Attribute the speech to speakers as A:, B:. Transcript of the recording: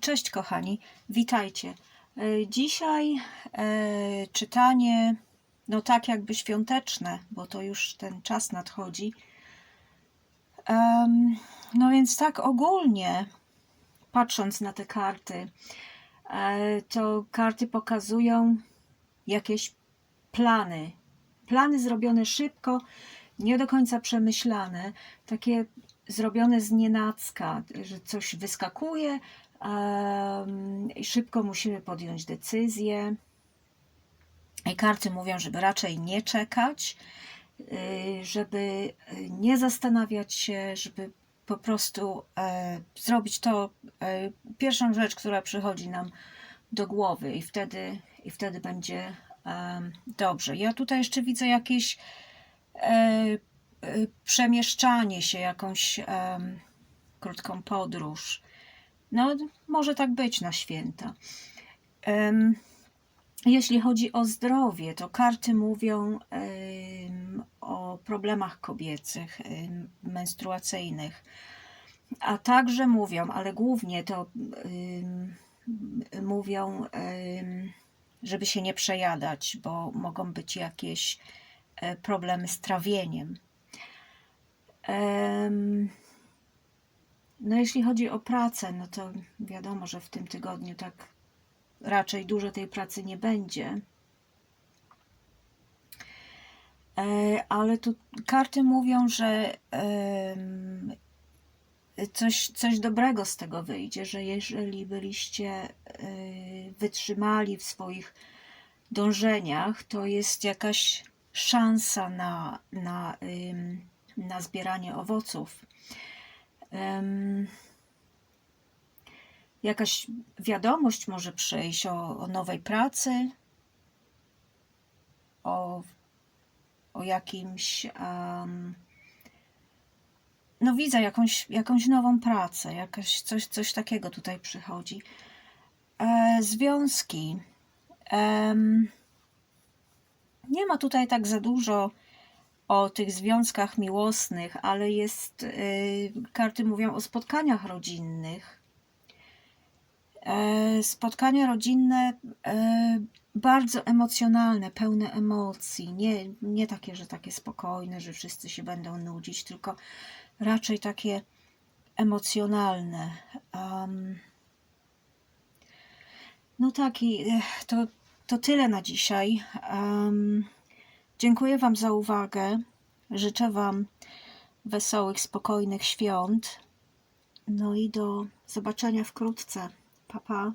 A: Cześć kochani, witajcie. E, Dzisiaj e, czytanie, no tak jakby świąteczne, bo to już ten czas nadchodzi. No więc tak ogólnie, patrząc na te karty, e, to karty pokazują jakieś plany. Plany zrobione szybko, nie do końca przemyślane, takie zrobione z nienacka, że coś wyskakuje i szybko musimy podjąć decyzję. I karty mówią, żeby raczej nie czekać, y, żeby y, nie zastanawiać się, żeby po prostu e, zrobić to e, pierwszą rzecz, która przychodzi nam do głowy i wtedy, i wtedy będzie dobrze. Ja tutaj jeszcze widzę jakieś e, przemieszczanie się, jakąś krótką podróż. No, może tak być na święta. Jeśli chodzi o zdrowie, to karty mówią o problemach kobiecych, menstruacyjnych, a także mówią, ale głównie to mówią, żeby się nie przejadać, bo mogą być jakieś e, problemy z trawieniem. Em, No, jeśli chodzi o pracę, no to wiadomo, że w tym tygodniu tak raczej dużo tej pracy nie będzie. E, Ale tu karty mówią, że coś, coś dobrego z tego wyjdzie, że jeżeli byliście e, wytrzymali w swoich dążeniach, to jest jakaś szansa na, na, na zbieranie owoców. Em, jakaś wiadomość może przyjść o, o nowej pracy, o, o jakimś. em, no, widzę jakąś, jakąś nową pracę, jakaś coś, coś takiego tutaj przychodzi. E, związki. Em, nie ma tutaj tak za dużo o tych związkach miłosnych, ale jest, y, karty mówią o spotkaniach rodzinnych. E, spotkania rodzinne e, bardzo emocjonalne, pełne emocji. Nie, nie takie, że takie spokojne, że wszyscy się będą nudzić, tylko raczej takie emocjonalne. Am, no tak, i eh, to, to tyle na dzisiaj. Am, dziękuję Wam za uwagę. Życzę Wam wesołych, spokojnych świąt. No i do zobaczenia wkrótce. Pa, pa.